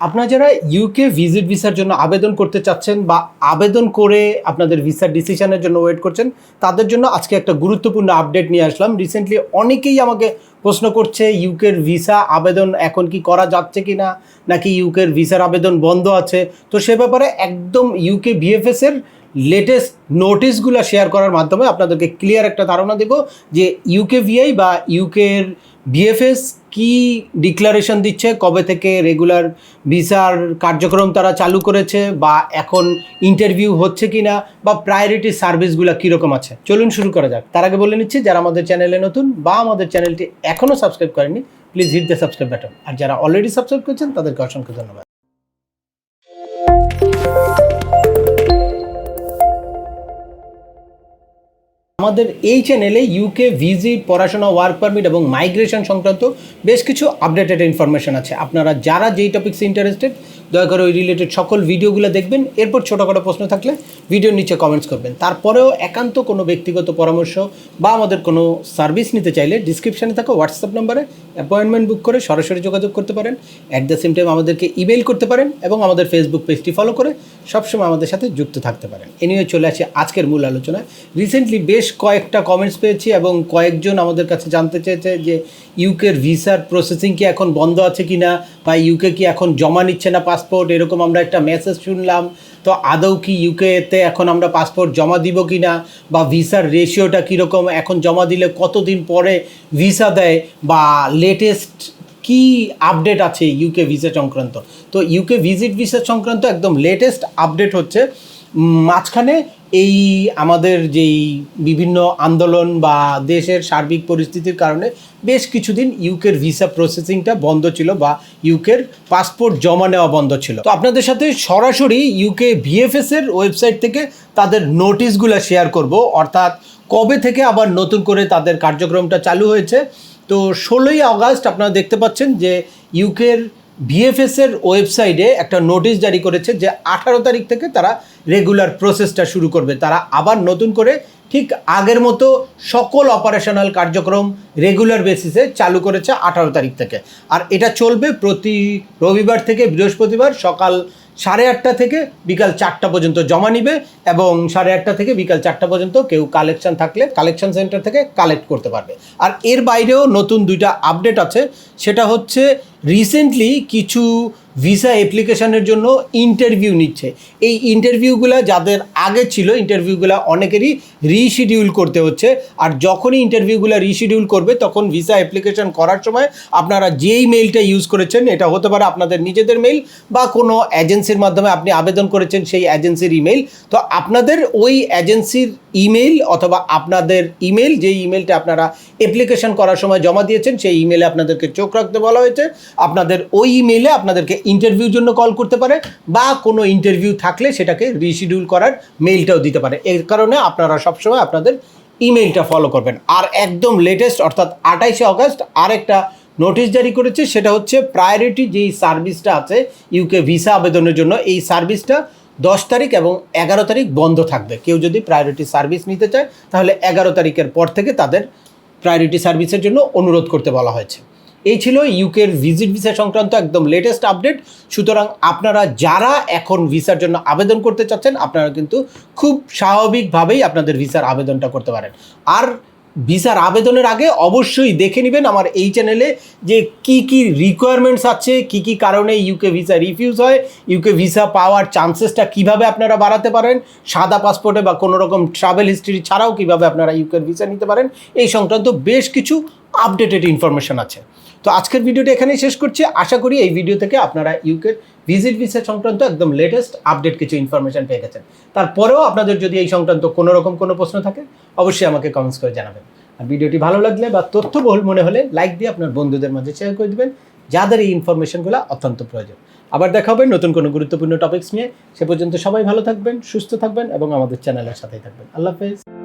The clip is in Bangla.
আপনারা যারা ইউকে ভিজিট ভিসার জন্য আবেদন করতে চাচ্ছেন বা আবেদন করে আপনাদের ভিসার ডিসিশনের জন্য ওয়েট করছেন, তাদের জন্য আজকে একটা গুরুত্বপূর্ণ আপডেট নিয়ে আসলাম। রিসেন্টলি অনেকেই আমাকে প্রশ্ন করছে ইউকের ভিসা আবেদন এখন কি করা যাচ্ছে কি না নাকি ইউকের ভিসার আবেদন বন্ধ আছে? তো সে ব্যাপারে একদম ইউকে ভিএফএস এর লেটেস্ট নোটিশগুলো শেয়ার করার মাধ্যমে আপনাদেরকে ক্লিয়ার একটা ধারণা দেব যে ইউকে ভিআই বা ইউকের বিএফএস কি ডিক্লারেশন দিচ্ছে? কবে থেকে রেগুলার ভিসার কার্যক্রম তারা চালু করেছে? বা এখন ইন্টারভিউ হচ্ছে কি না বা প্রায়োরিটি সার্ভিসগুলো কীরকম আছে? চলুন শুরু করা যাক। তার আগে বলে নিচ্ছি, যারা আমাদের চ্যানেলে নতুন বা আমাদের চ্যানেলটি এখনও সাবস্ক্রাইব করেনি please hit the subscribe button আর যারা অলরেডি সাবস্ক্রাইব করেছেন, তাদেরকে অসংখ্য ধন্যবাদ। আমাদের এই চ্যানেলে ইউকে ভিজিট পড়াশোনা ওয়ার্ক পারমিট এবং মাইগ্রেশন সংক্রান্ত বেশ কিছু আপডেটেড ইনফরমেশন আছে। আপনারা যারা যেই টপিক্স ইন্টারেস্টেড দয়া করে ওই রিলেটেড সকল ভিডিওগুলো দেখবেন। এরপর ছোটোখাটো প্রশ্ন থাকলে ভিডিওর নিচে কমেন্টস করবেন। তারপরেও একান্ত কোনো ব্যক্তিগত পরামর্শ বা আমাদের কোনো সার্ভিস নিতে চাইলে ডিসক্রিপশানে থাকা হোয়াটসঅ্যাপ নম্বরে অ্যাপয়েন্টমেন্ট বুক করে সরাসরি যোগাযোগ করতে পারেন। অ্যাট দ্য সেম টাইম আমাদেরকে ইমেল করতে পারেন এবং আমাদের ফেসবুক পেজটি ফলো করে সবসময় আমাদের সাথে যুক্ত থাকতে পারেন। এ নিয়ে চলে আসি আজকের মূল আলোচনায়। রিসেন্টলি বেশ কয়েকটা কমেন্টস পেয়েছি এবং কয়েকজন আমাদের কাছে জানতে চেয়েছে যে ইউকের ভিসার প্রসেসিং কি এখন বন্ধ আছে কি না বা ইউকে কি এখন জমা নিচ্ছে না পাসপোর্ট এরকম আমরা একটা মেসেজ শুনলাম। তো আদৌ কি ইউকেতে এখন আমরা পাসপোর্ট জমা দিব কি না বা ভিসার রেশিওটা কীরকম? এখন জমা দিলে কতদিন পরে ভিসা দেয়? বা লেটেস্ট কি আপডেট আছে ইউকে ভিসা সংক্রান্ত? তো ইউকে ভিজিট ভিসা সংক্রান্ত একদম লেটেস্ট আপডেট হচ্ছে মাঝখানে এই আমাদের যেই বিভিন্ন আন্দোলন বা দেশের সার্বিক পরিস্থিতির কারণে বেশ কিছুদিন ইউকের ভিসা প্রসেসিংটা বন্ধ ছিল বা ইউকের পাসপোর্ট জমা নেওয়া বন্ধ ছিল। তো আপনাদের সাথে সরাসরি ইউকে ভিএফএস এর ওয়েবসাইট থেকে তাদের নোটিশগুলো শেয়ার করব। অর্থাৎ কবে থেকে আবার নতুন করে তাদের কার্যক্রমটা চালু হয়েছে। তো ষোলোই আগস্ট আপনারা দেখতে পাচ্ছেন যে ইউকের ভিএফএস এর ওয়েবসাইটে একটা নোটিশ জারি করেছে যে আঠারো তারিখ থেকে তারা রেগুলার প্রসেসটা শুরু করবে। তারা আবার নতুন করে ঠিক আগের মতো সকল অপারেশনাল কার্যক্রম রেগুলার বেসিসে চালু করেছে আঠারো তারিখ থেকে। আর এটা চলবে প্রতি রবিবার থেকে বৃহস্পতিবার সকাল সাড়ে আটটা থেকে বিকাল চারটা পর্যন্ত জমা নিবে এবং সাড়ে আটটা থেকে বিকাল চারটা পর্যন্ত কেউ কালেকশন থাকলে কালেকশন সেন্টার থেকে কালেক্ট করতে পারবে। আর এর বাইরেও নতুন দুইটা আপডেট আছে। সেটা হচ্ছে রিসেন্টলি কিছু ভিসা অ্যাপ্লিকেশনের জন্য ইন্টারভিউ নিচ্ছে। এই ইন্টারভিউগুলো যাদের আগে ছিল ইন্টারভিউগুলো অনেকেরই রিশিডিউল করতে হচ্ছে। আর যখনই ইন্টারভিউগুলো রিশিডিউল করবে, তখন ভিসা অ্যাপ্লিকেশন করার সময় আপনারা যেই মেইলটা ইউজ করেছেন, এটা হতে পারে আপনাদের নিজেদের মেইল বা কোনো এজেন্সির মাধ্যমে আপনি আবেদন করেছেন সেই এজেন্সির ইমেল তো আপনাদের ওই এজেন্সির ইমেল অথবা আপনাদের ইমেল যেই ইমেলটা আপনারা অ্যাপ্লিকেশন করার সময় জমা দিয়েছেন, সেই ইমেলে আপনাদেরকে চোখ রাখতে বলা হয়েছে। আপনাদের ওই ইমেলে আপনাদেরকে ইন্টারভিউর জন্য কল করতে পারে বা কোনো ইন্টারভিউ থাকলে সেটাকে রিশিডিউল করার মেইলটাও দিতে পারে। এর কারণে আপনারা সবসময় আপনাদের ইমেইলটা ফলো করবেন। আর একদম লেটেস্ট অর্থাৎ আঠাইশে অগস্ট আরেকটা নোটিশ জারি করেছে, সেটা হচ্ছে প্রায়োরিটি যেই সার্ভিসটা আছে ইউকে ভিসা আবেদনের জন্য, এই সার্ভিসটা দশ তারিখ এবং এগারো তারিখ বন্ধ থাকবে। কেউ যদি প্রায়োরিটি সার্ভিস নিতে চায়, তাহলে এগারো তারিখের পর থেকে তাদের প্রায়োরিটি সার্ভিসের জন্য অনুরোধ করতে বলা হয়েছে। এই ছিল ইউকের ভিজিট ভিসা সংক্রান্ত একদম লেটেস্ট আপডেট সুতরাং আপনারা যারা এখন ভিসার জন্য আবেদন করতে চাচ্ছেন, আপনারা কিন্তু খুব স্বাভাবিকভাবেই আপনাদের ভিসার আবেদনটা করতে পারেন। আর ভিসার আবেদনের আগে অবশ্যই দেখে নেবেন আমার এই চ্যানেলে যে কি কি রিকোয়ারমেন্টস আছে, কি কি কারণে ইউকে ভিসা রিফিউজ হয় ইউকে ভিসা পাওয়ার চান্সেসটা কীভাবে আপনারা বাড়াতে পারেন, সাদা পাসপোর্টে বা কোনো রকম ট্রাভেল হিস্ট্রি ছাড়াও কীভাবে আপনারা ইউকের ভিসা নিতে পারেন, এই সংক্রান্ত বেশ কিছু আপডেটেড ইনফরমেশন আছে। তো আজকের ভিডিওটা এখানেই শেষ করছি। আশা করি এই ভিডিও থেকে আপনারা ইউকের ভিজিট ভিসা সংক্রান্ত একদম লেটেস্ট আপডেট কিছু ইনফরমেশন পেয়ে গেছেন। তারপরেও আপনাদের যদি এই সংক্রান্ত কোনো রকম কোনো প্রশ্ন থাকে, অবশ্যই আমাকে কমেন্টস করে জানাবেন। আর ভিডিওটি ভালো লাগলে বা তথ্যবহুল মনে হলে লাইক দিয়ে আপনার বন্ধুদের মাঝে শেয়ার করে দিবেন। যাদের এই ইনফরমেশনগুলো অত্যন্ত প্রয়োজন। আবার দেখা হবে নতুন কোনো গুরুত্বপূর্ণ টপিকস নিয়ে। সে পর্যন্ত সবাই ভালো থাকবেন, সুস্থ থাকবেন এবং আমাদের চ্যানেলের সাথেই থাকবেন। আল্লাহ হাফেজ।